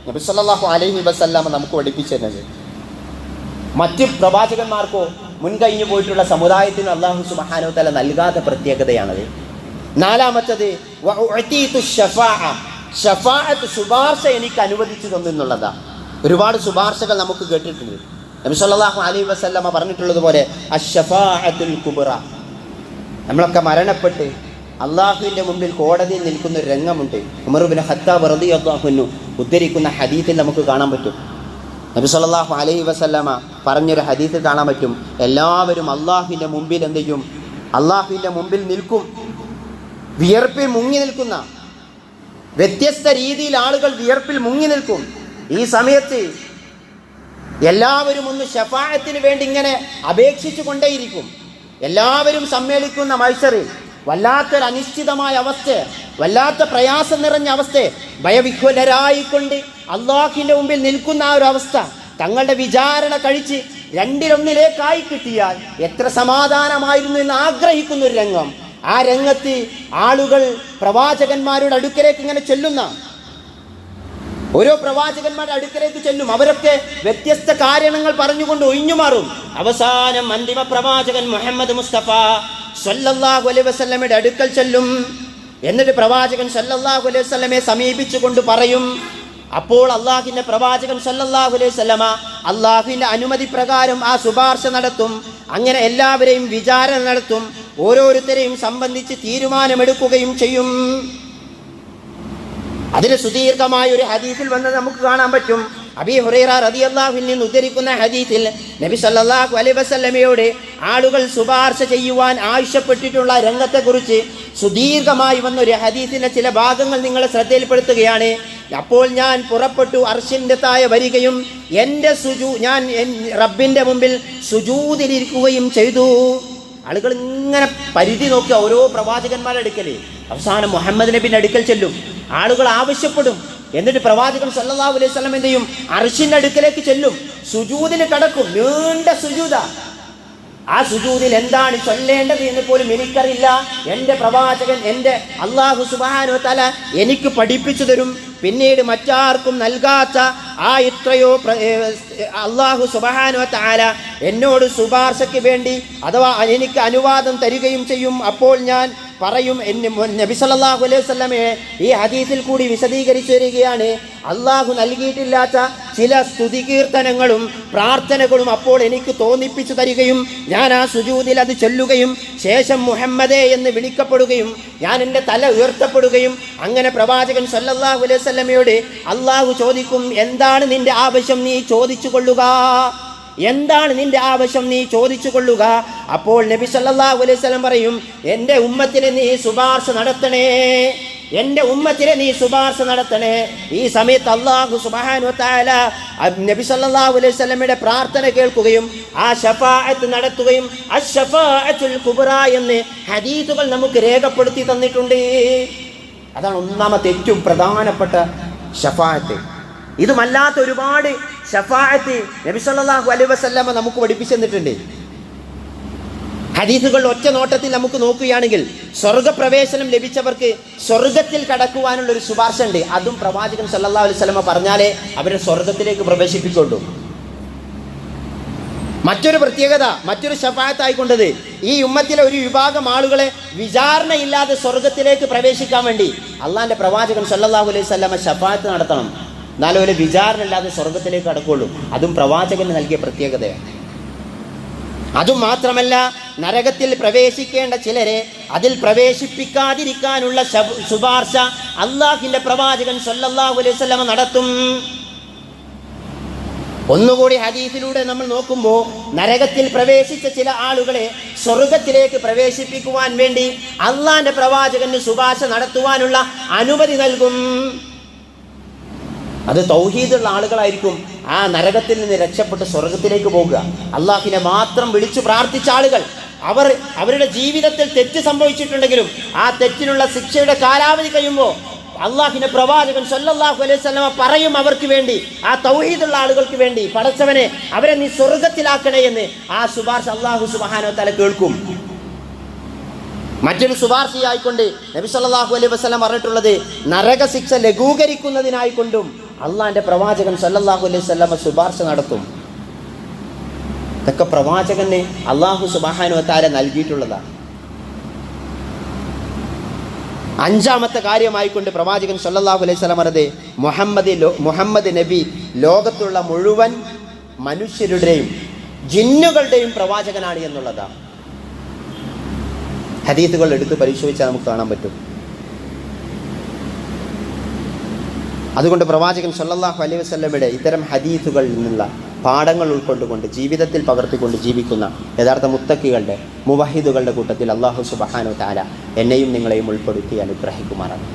Speaker 1: നബി സല്ലാഹു അലൈഹി വസല്ലമ നമുക്ക് പഠിപ്പിച്ചിരുന്നത് മറ്റ് പ്രവാചകന്മാർക്കോ മുൻകഴിഞ്ഞു പോയിട്ടുള്ള സമുദായത്തിന് അള്ളാഹു സുബാനോ തല നൽകാത്ത പ്രത്യേകതയാണത്. നാലാമത്തത് ശുപാർശ എനിക്ക് അനുവദിച്ചു തന്നെന്നുള്ളതാ. ഒരുപാട് ശുപാർശകൾ നമുക്ക് കേട്ടിട്ടുണ്ട്. നബി സല്ലല്ലാഹു അലൈഹി വസല്ലമ പറഞ്ഞിട്ടുള്ളത് പോലെ നമ്മളൊക്കെ മരണപ്പെട്ട് അള്ളാഹുവിന്റെ മുമ്പിൽ കോടതിയിൽ നിൽക്കുന്ന ഒരു രംഗമുണ്ട്. ഉമർബിൻ ഹത്താബ് അള്ളാഹുനു ഉദ്ധരിക്കുന്ന ഹദീത്തിൽ നമുക്ക് കാണാൻ പറ്റും. നബി സല്ലല്ലാഹു അലൈഹി വസല്ലമ പറഞ്ഞൊരു ഹദീത്ത് കാണാൻ പറ്റും. എല്ലാവരും അള്ളാഹുവിന്റെ മുമ്പിൽ എന്ത് ചെയ്യും? അള്ളാഹുവിന്റെ മുമ്പിൽ നിൽക്കും. വിയർപ്പിൽ മുങ്ങി നിൽക്കുന്ന. വ്യത്യസ്ത രീതിയിൽ ആളുകൾ വിയർപ്പിൽ മുങ്ങി നിൽക്കും. ഈ സമയത്ത് എല്ലാവരും ഒന്ന് ഷഫായത്തിന് വേണ്ടി ഇങ്ങനെ അപേക്ഷിച്ചു കൊണ്ടേയിരിക്കും എല്ലാവരും സമ്മേളിക്കുന്ന മത്സറിൽ വല്ലാത്തൊരു അനിശ്ചിതമായ അവസ്ഥ വല്ലാത്ത പ്രയാസം നിറഞ്ഞ അവസ്ഥ. ഭയവിഹ്വലരായിക്കൊണ്ട് അള്ളാഹിന്റെ മുമ്പിൽ നിൽക്കുന്ന ആ ഒരു അവസ്ഥ തങ്ങളുടെ വിചാരണ കഴിച്ച് രണ്ടിലൊന്നിലേക്കായി കിട്ടിയാൽ എത്ര സമാധാനമായിരുന്നു എന്ന് ആഗ്രഹിക്കുന്ന ഒരു രംഗം. ആ രംഗത്ത് ആളുകൾ പ്രവാചകന്മാരുടെ അടുക്കലേക്ക് ഇങ്ങനെ ചെല്ലുന്ന ഓരോ പ്രവാചകന്മാരുടെ അടുക്കലേക്ക് ചെല്ലും. അവരൊക്കെ വ്യത്യസ്ത കാരണങ്ങൾ പറഞ്ഞുകൊണ്ട് ഒഴിഞ്ഞു മാറും. അവസാനം അന്തിമ പ്രവാചകൻ മുഹമ്മദ് മുസ്തഫ സല്ലല്ലാഹു അലൈഹി വസല്ലമയുടെ അടുക്കൽ ചെല്ലും. എന്നിട്ട് പ്രവാചകൻ സല്ലല്ലാഹു അലൈഹി വസല്ലമയെ സമീപിച്ചുകൊണ്ട് പറയും അപ്പോൾ അള്ളാഹിന്റെ പ്രവാചകൻ സല്ലല്ലാഹു അലൈഹി വസല്ലമ അള്ളാഹുവിന്റെ അനുമതി പ്രകാരം ആ ശുപാർശ നടത്തും. അങ്ങനെ എല്ലാവരെയും വിചാരണ നടത്തും. ഓരോരുത്തരെയും സംബന്ധിച്ച് തീരുമാനമെടുക്കുകയും ചെയ്യും. അതിന് സുദീർഘമായ ഒരു ഹദീസിൽ വന്നത് നമുക്ക് കാണാൻ പറ്റും. അബി ഹുറൈറ റതി അള്ളാഹുവിൽ നിന്ന് ഉദ്ധരിക്കുന്ന ഹദീസിൽ നബി സല്ലാഹു അലൈ വസല്ലമയോട് ആളുകൾ ശുപാർശ ചെയ്യുവാൻ ആവശ്യപ്പെട്ടിട്ടുള്ള രംഗത്തെക്കുറിച്ച് സുദീർഘമായി വന്ന ഒരു ഹദീസിന്റെ ചില ഭാഗങ്ങൾ നിങ്ങളെ ശ്രദ്ധയിൽപ്പെടുത്തുകയാണ്. അപ്പോൾ ഞാൻ പുറപ്പെട്ടു അർഷിന്റെ താഴെ വരികയും എന്റെ സുജു ഞാൻ റബ്ബിന്റെ മുമ്പിൽ സുജൂതിലിരിക്കുകയും ചെയ്തു. ആളുകൾ ഇങ്ങനെ പരിധി നോക്കി ഓരോ പ്രവാചകന്മാരുടെ അടുക്കൽ. അവസാനം മുഹമ്മദ് നബിന്റെ അടുക്കൽ ചെല്ലും. ആളുകൾ ആവശ്യപ്പെടും. എന്നിട്ട് പ്രവാചകൻ സല്ലാ അലൈഹി സ്വലം എന്ത് ചെയ്യും? അർഷിന്റെ അടുക്കലേക്ക് ചെല്ലും. സുജൂതിന് കടക്കും. നീണ്ട സുജൂത ആ സുജൂതിൽ എന്താണ് ചൊല്ലേണ്ടത് എന്ന് പോലും എനിക്കറിയില്ല. എന്റെ പ്രവാചകൻ എന്റെ അള്ളാഹു സുബാനു തല എനിക്ക് പഠിപ്പിച്ചു തരും. പിന്നീട് മറ്റാർക്കും നൽകാത്ത ആ ഇത്രയോ അള്ളാഹു സുബാനോ താല എന്നോട് ശുപാർശയ്ക്ക് വേണ്ടി അഥവാ എനിക്ക് അനുവാദം തരികയും ചെയ്യും. അപ്പോൾ ഞാൻ പറയും നബി സല്ലല്ലാഹു അലൈഹി വസ്ലമയെ ഈ ഹദീസിൽ കൂടി വിശദീകരിച്ചു വരികയാണ് അള്ളാഹു നൽകിയിട്ടില്ലാത്ത ചില സ്തുതികീർത്തനങ്ങളും പ്രാർത്ഥനകളും അപ്പോൾ എനിക്ക് തോന്നിപ്പിച്ചു തരികയും ഞാൻ ആ സുജൂദിൽ അത് ചൊല്ലുകയും ശേഷം മുഹമ്മദേ എന്ന് വിളിക്കപ്പെടുകയും ഞാൻ എന്റെ തല ഉയർത്തപ്പെടുകയും അങ്ങനെ പ്രവാചകൻ സല്ലല്ലാഹു അലൈഹി വസല്ലമയോട് അള്ളാഹു ചോദിക്കും എന്താണ് നിന്റെ ആവശ്യം? നീ ചോദിച്ചു കൊള്ളുക. എന്താണ് നിന്റെ ആവശ്യം നീ ചോദിച്ചു കൊള്ളുക അപ്പോൾ നബി സല്ലല്ലാഹു അലൈഹി വസല്ലം പറയും എന്റെ ഉമ്മത്തിന് നീ ശുപാർശ നടത്തണേ. എന്റെ ഉമ്മത്തിനെ നീ ശുപാർശ നടത്തണേ. ഈ സമയത്ത് അള്ളാഹു തആല നബി സല്ലല്ലാഹു അലൈഹി വസല്ലമയുടെ പ്രാർത്ഥന കേൾക്കുകയും ആ ഷഫാഅത്ത് നടത്തുകയും അഷഫാഅത്തുൽ കുബ്ര എന്ന് ഹദീസുകൾ നമുക്ക് രേഖപ്പെടുത്തി തന്നിട്ടുണ്ട്. അതാണ് ഒന്നാമത്തെ ഏറ്റവും പ്രധാനപ്പെട്ട ഷഫാഅത്ത് ഇതുമല്ലാത്ത ഒരുപാട് ഷഫായത്ത് നബി സല്ലല്ലാഹു അലൈഹി വസല്ലമ നമുക്ക് പഠിപ്പിച്ചു തന്നിട്ടുണ്ട് ഹദീസുകൾ ഒറ്റ നോട്ടത്തിൽ നമുക്ക് നോക്കുകയാണെങ്കിൽ സ്വർഗപ്രവേശനം ലഭിച്ചവർക്ക് സ്വർഗത്തിൽ കടക്കുവാനുള്ള ഒരു ശുപാർശ ഉണ്ട്. അതും പ്രവാചകൻ സല്ലാ അലൈഹി സ്വലമ പറഞ്ഞാലേ അവരെ സ്വർഗത്തിലേക്ക് പ്രവേശിപ്പിക്കുള്ളൂ. മറ്റൊരു പ്രത്യേകത മറ്റൊരു ഷഫായത്തായിക്കൊണ്ടത് ഈ ഉമ്മത്തിലെ ഒരു വിഭാഗം ആളുകളെ വിചാരണയില്ലാതെ സ്വർഗത്തിലേക്ക് പ്രവേശിക്കാൻ വേണ്ടി അള്ളാന്റെ പ്രവാചകൻ സല്ലാഹു അലൈഹി സ്വലമ ഷഫായത്ത് നടത്തണം. എന്നാലും ഒരു വിചാരണ ഇല്ലാതെ സ്വർഗത്തിലേക്ക് കടക്കുള്ളൂ. അതും പ്രവാചകന് നൽകിയ പ്രത്യേകതയാണ്. അതും മാത്രമല്ല നരകത്തിൽ പ്രവേശിക്കേണ്ട ചിലരെ അതിൽ പ്രവേശിപ്പിക്കാതിരിക്കാനുള്ള ശുപാർശ അള്ളാഹിന്റെ പ്രവാചകൻ സല്ലല്ലാഹു അലൈഹി വസല്ലമ നടത്തും. ഒന്നുകൂടി ഹദീഫിലൂടെ നമ്മൾ നോക്കുമ്പോൾ നരകത്തിൽ പ്രവേശിച്ച ചില ആളുകളെ സ്വർഗത്തിലേക്ക് പ്രവേശിപ്പിക്കുവാൻ വേണ്ടി അള്ളാന്റെ പ്രവാചകന് ശുപാർശ നടത്തുവാനുള്ള അനുമതി നൽകും. അത് തൗഹീദുള്ള ആളുകളായിരിക്കും ആ നരകത്തിൽ നിന്ന് രക്ഷപ്പെട്ട് സ്വർഗത്തിലേക്ക് പോകുക. അള്ളാഹിനെ മാത്രം വിളിച്ചു പ്രാർത്ഥിച്ച ആളുകൾ അവർ അവരുടെ ജീവിതത്തിൽ തെറ്റ് സംഭവിച്ചിട്ടുണ്ടെങ്കിലും ആ തെറ്റിനുള്ള ശിക്ഷയുടെ കാലാവധി കഴിയുമ്പോൾ അള്ളാഹിന്റെ പ്രവാചകൻ സല്ലല്ലാഹു അലൈഹി സ്വലമ പറയും അവർക്ക് വേണ്ടി ആ തൗഹീദുള്ള ആളുകൾക്ക് വേണ്ടി പടച്ചവനെ അവരെ നീ സ്വർഗത്തിലാക്കണേ എന്ന് ആ ശുപാർശ അള്ളാഹു സുബാനോ തല കേൾക്കും. മറ്റൊരു ശുപാർശയായിക്കൊണ്ട് നബി സല്ലല്ലാഹു അലൈഹി വസല്ലം പറഞ്ഞിട്ടുള്ളത് നരക ശിക്ഷ ലഘൂകരിക്കുന്നതിനായിക്കൊണ്ടും അള്ളാന്റെ പ്രവാചകൻ സല്ലല്ലാഹു അലൈഹി വസല്ലമ ശുപാർശ നടത്തും. ഇതൊക്കെ പ്രവാചകന് അള്ളാഹു സുബാനു താര നൽകിയിട്ടുള്ളതാണ്. അഞ്ചാമത്തെ കാര്യമായിക്കൊണ്ട് പ്രവാചകൻ സല്ലല്ലാഹു അലൈഹി പറഞ്ഞത് മുഹമ്മദ് മുഹമ്മദ് നബി ലോകത്തുള്ള മുഴുവൻ മനുഷ്യരുടെയും ജിന്നുകളുടെയും പ്രവാചകനാണ് എന്നുള്ളതാണ്. ഹദീസുകൾ എടുത്ത് പരിശോധിച്ചാൽ നമുക്ക് കാണാൻ പറ്റും. അതുകൊണ്ട് പ്രവാചകൻ സല്ലാഹു അലൈഹി വസ്ലമിയുടെ ഇത്തരം ഹദീസുകളിൽ നിന്നുള്ള പാഠങ്ങൾ ഉൾക്കൊണ്ടുകൊണ്ട് ജീവിതത്തിൽ പകർത്തിക്കൊണ്ട് ജീവിക്കുന്ന യഥാർത്ഥ മുത്തക്കികളുടെ മുവഹിദുകളുടെ കൂട്ടത്തിൽ അള്ളാഹു സുബഹാനു താല എന്നെയും നിങ്ങളെയും ഉൾപ്പെടുത്തി അനുഗ്രഹിക്കുമാറാണ്.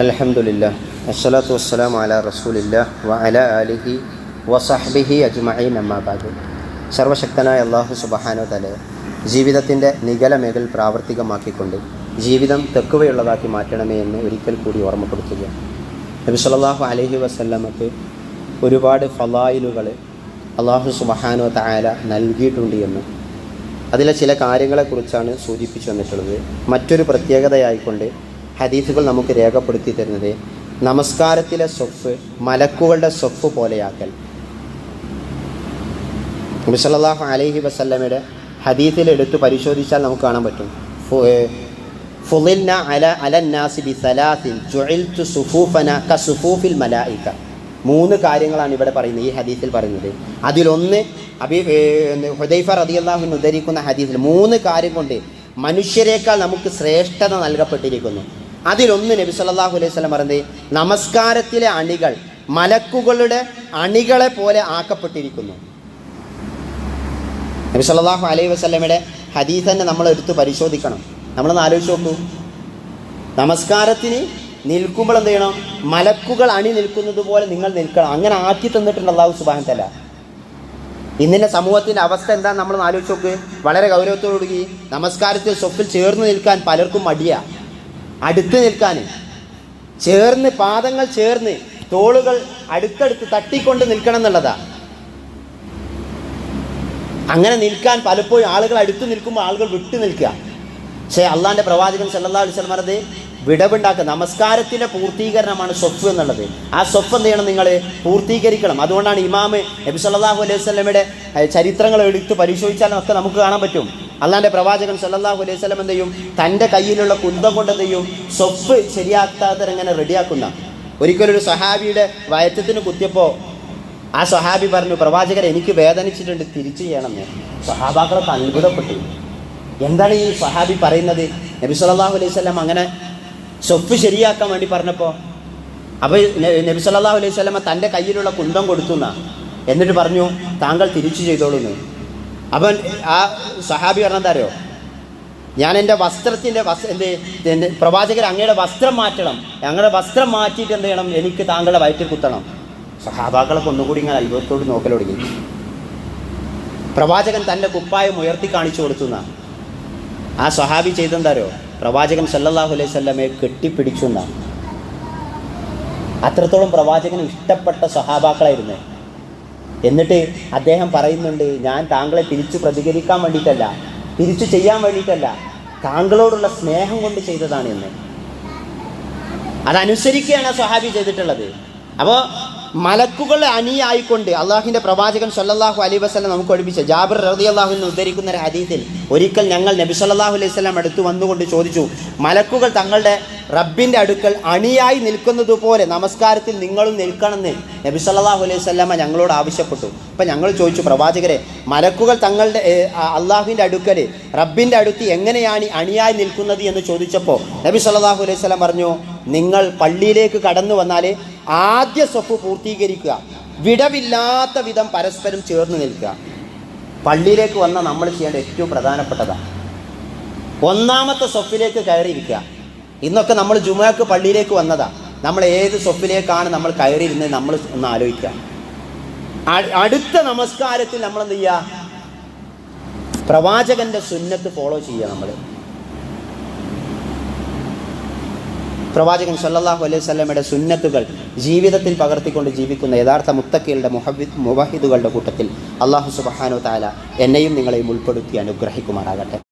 Speaker 1: അലഹമുല്ല അസ്സലാത്തു വസ്സലാം അല റസൂലില്ല വ അല അലിഹി വസഹ്ബിഹി അജ്മഈൻ അമ്മാബാദ് സർവശക്തനായ അള്ളാഹു സുബഹാനോ തല ജീവിതത്തിന്റെ നിഗലമേകൾ പ്രാവർത്തികമാക്കിക്കൊണ്ട് ജീവിതം തെക്കുവയുള്ളതാക്കി മാറ്റണമേ എന്ന് ഒരിക്കൽ കൂടി ഓർമ്മപ്പെടുത്തുക. നബി സല്ലല്ലാഹു അലൈഹി വസല്ലമക്ക് ഒരുപാട് ഫലായിലുകൾ അള്ളാഹു സുബഹാനോ തായാല നൽകിയിട്ടുണ്ട് എന്ന്. അതിലെ ചില കാര്യങ്ങളെക്കുറിച്ചാണ് സൂചിപ്പിച്ചു വന്നിട്ടുള്ളത്. മറ്റൊരു പ്രത്യേകതയായിക്കൊണ്ട് ഹദീസുകൾ നമുക്ക് രേഖപ്പെടുത്തി തരുന്നത് നമസ്കാരത്തിലെ സ്വഫ് മലക്കുകളുടെ സ്വഫ് പോലെയാക്കൽ. നബി സല്ലല്ലാഹു അലൈഹി വസല്ലമയുടെ ഹദീസിൽ എടുത്ത് പരിശോധിച്ചാൽ നമുക്ക് കാണാൻ പറ്റും. അല മൂന്ന് കാര്യങ്ങളാണ് ഇവിടെ പറയുന്നത് ഈ ഹദീസിൽ പറയുന്നത്. അതിലൊന്ന് അബി ഹുദൈഫ റളിയല്ലാഹു ഉദ്ധരിക്കുന്ന ഹദീസിൽ മൂന്ന് കാര്യം കൊണ്ട് മനുഷ്യരെക്കാൾ നമുക്ക് ശ്രേഷ്ഠത നൽകപ്പെട്ടിരിക്കുന്നു. അതിലൊന്ന് നബി സല്ലാഹു അലൈഹി സ്വലം പറയുന്നത് നമസ്കാരത്തിലെ അണികൾ മലക്കുകളുടെ അണികളെ പോലെ ആക്കപ്പെട്ടിരിക്കുന്നു. നബി സല്ലല്ലാഹു അലൈഹി വസല്ലമയുടെ ഹദീസ് തന്നെ നമ്മൾ എടുത്ത് പരിശോധിക്കണം. നമ്മളൊന്ന് ആലോചിച്ച് നോക്കൂ. നമസ്കാരത്തിന് നിൽക്കുമ്പോൾ എന്ത് ചെയ്യണം? മലക്കുകൾ അണി നിൽക്കുന്നത് പോലെ നിങ്ങൾ നിൽക്കണം. അങ്ങനെ ആക്കി തന്നിട്ടുണ്ട് അള്ളാഹു സുബാൻ തല ഇന്നിന്റെ സമൂഹത്തിന്റെ അവസ്ഥ എന്താ നമ്മൾ ആലോചിച്ച് നോക്ക്. വളരെ ഗൗരവത്തോടുകൂടി നമസ്കാരത്തിൽ സ്വപ്പിൽ ചേർന്ന് നിൽക്കാൻ പലർക്കും മടിയാ. അടുത്ത് നിൽക്കാൻ. ചേർന്ന് പാദങ്ങൾ ചേർന്ന് തോളുകൾ അടുത്തടുത്ത് തട്ടിക്കൊണ്ട് നിൽക്കണം എന്നുള്ളതാ. അങ്ങനെ നിൽക്കാൻ പലപ്പോഴും ആളുകൾ അടുത്ത് നിൽക്കുമ്പോൾ ആളുകൾ വിട്ടു നിൽക്കുക. പക്ഷേ അള്ളാന്റെ പ്രവാചകൻ സല്ലാ പറഞ്ഞത് വിടവുണ്ടാക്കുക. നമസ്കാരത്തിന്റെ പൂർത്തീകരണമാണ് സ്വഫ് എന്നുള്ളത്. ആ സ്വഫ് എന്ത് ചെയ്യണം നിങ്ങൾ പൂർത്തീകരിക്കണം. അതുകൊണ്ടാണ് ഇമാമ് നബി സല്ലാഹു അലൈഹി സ്വലമയുടെ ചരിത്രങ്ങൾ എടുത്ത് പരിശോധിച്ചാലും ഒക്കെ നമുക്ക് കാണാൻ പറ്റും. അള്ളാന്റെ പ്രവാചകൻ സല്ലാഹു അലൈഹി വസല്ലം എന്ത് ചെയ്യും? തന്റെ കയ്യിലുള്ള കുന്തം കൊണ്ട് എന്ത് ചെയ്യും? സ്വഫ് ശരിയാക്കാതെ ഇങ്ങനെ റെഡിയാക്കുന്ന. ഒരിക്കലൊരു സഹാബിയുടെ വയറ്റത്തിന് കുത്തിയപ്പോൾ ആ സ്വഹാബി പറഞ്ഞു പ്രവാചകർ എനിക്ക് വേദനിച്ചിട്ടുണ്ട് തിരിച്ചു ചെയ്യണമെന്ന് സ്വഹാബാക്കളൊക്കെ അത്ഭുതപ്പെട്ടു. എന്താണ് ഈ സ്വഹാബി പറയുന്നത്? നബി സല്ലല്ലാഹു അലൈഹി സ്വലം അങ്ങനെ സ്വപ്പ് ശരിയാക്കാൻ വേണ്ടി പറഞ്ഞപ്പോൾ അപ്പോൾ നബി സല്ലല്ലാഹു അലൈഹി സ്വലമ തന്റെ കയ്യിലുള്ള കുന്തം കൊടുത്തു എന്നാ. എന്നിട്ട് പറഞ്ഞു താങ്കൾ തിരിച്ചു ചെയ്തോളൂന്ന് അവൻ ആ സഹാബി പറഞ്ഞെന്താ അറിയോ ഞാൻ എന്റെ വസ്ത്രത്തിന്റെ വസ് എന്ത് പ്രവാചകർ അങ്ങയുടെ വസ്ത്രം മാറ്റണം. ഞങ്ങളുടെ വസ്ത്രം മാറ്റിയിട്ട് എന്ത് ചെയ്യണം? എനിക്ക് താങ്കളുടെ വയറ്റിൽ കുത്തണം. സഹാബാക്കളൊക്കെ ഒന്നുകൂടി ഇങ്ങനെ അത്ഭുതത്തോട് നോക്കൽ തുടങ്ങി പ്രവാചകൻ തന്റെ കുപ്പായം ഉയർത്തി കാണിച്ചു കൊടുത്തു എന്നാ. ആ സഹാബി ചെയ്തെന്താരോ പ്രവാചകൻ സല്ലാഹു അലൈഹി സ്വല്ലമയെ കെട്ടിപ്പിടിച്ചു എന്നാ. അത്രത്തോളം പ്രവാചകന് ഇഷ്ടപ്പെട്ട സഹാബാക്കളായിരുന്നു എന്നിട്ട് അദ്ദേഹം പറയുന്നുണ്ട് ഞാൻ താങ്കളെ തിരിച്ചു പ്രതികരിക്കാൻ വേണ്ടിയിട്ടല്ല തിരിച്ചു ചെയ്യാൻ വേണ്ടിയിട്ടല്ല താങ്കളോടുള്ള സ്നേഹം കൊണ്ട് ചെയ്തതാണ് എന്ന്. അതനുസരിക്കുകയാണ് ആ സ്വഹാബി ചെയ്തിട്ടുള്ളത്. അപ്പോൾ മലക്കുകളെ അനിയായിക്കൊണ്ട് അള്ളാഹിന്റെ പ്രവാചകൻ സല്ലാഹു അലൈ വസ്ലം നമുക്ക് ഒഴിപ്പിച്ച ജാബിർ റതി അള്ളാഹുവിനെ ഉദ്ധരിക്കുന്ന ഒരു ഹദീസിൽ ഒരിക്കൽ ഞങ്ങൾ നബി സല്ലാഹു അലൈഹി വസല്ലം അടുത്ത് വന്നുകൊണ്ട് ചോദിച്ചു മലക്കുകൾ തങ്ങളുടെ റബ്ബിന്റെ അടുക്കൽ അണിയായി നിൽക്കുന്നത് പോലെ നമസ്കാരത്തിൽ നിങ്ങളും നിൽക്കണമെന്ന് നബി സല്ലല്ലാഹു അലൈഹി വസല്ലമ ഞങ്ങളോട് ആവശ്യപ്പെട്ടു. അപ്പം ഞങ്ങൾ ചോദിച്ചു പ്രവാചകരെ മലക്കുകൾ തങ്ങളുടെ അള്ളാഹുവിന്റെ അടുക്കൽ റബ്ബിന്റെ അടുത്ത് എങ്ങനെയാണ് അണിയായി നിൽക്കുന്നത് എന്ന് ചോദിച്ചപ്പോൾ നബി സല്ലാഹു അലൈഹി സ്വലം പറഞ്ഞു നിങ്ങൾ പള്ളിയിലേക്ക് കടന്നു വന്നാൽ ആദ്യ സ്വപ്പ് പൂർത്തീകരിക്കുക. വിടവില്ലാത്ത വിധം പരസ്പരം ചേർന്ന് നിൽക്കുക. പള്ളിയിലേക്ക് വന്ന നമ്മൾ ചെയ്യേണ്ട ഏറ്റവും പ്രധാനപ്പെട്ടതാണ്. ഒന്നാമത്തെ സ്വപ്പിലേക്ക് കയറിയിരിക്കുക. ഇന്നൊക്കെ നമ്മൾ ജുമാക്ക് പള്ളിയിലേക്ക് വന്നതാ. നമ്മൾ ഏത് സ്വപ്പിലേക്കാണ് നമ്മൾ കയറിയിരുന്നത് നമ്മൾ ഒന്ന് ആലോചിക്കാം അടുത്ത നമസ്കാരത്തിൽ നമ്മൾ എന്ത് ചെയ്യുക പ്രവാചകന്റെ സുന്നത്ത് ഫോളോ ചെയ്യുക നമ്മൾ. പ്രവാചകൻ സല്ലാഹു അലൈഹി വസല്ലമയുടെ സുന്നത്തുകൾ ജീവിതത്തിൽ പകർത്തിക്കൊണ്ട് ജീവിക്കുന്ന യഥാർത്ഥ മുത്തക്കികളുടെ മുഹബി മുവഹിദുകളുടെ കൂട്ടത്തിൽ അള്ളാഹു സുബഹാനു താല എന്നെയും നിങ്ങളെയും ഉൾപ്പെടുത്തി അനുഗ്രഹിക്കുമാറാകട്ടെ.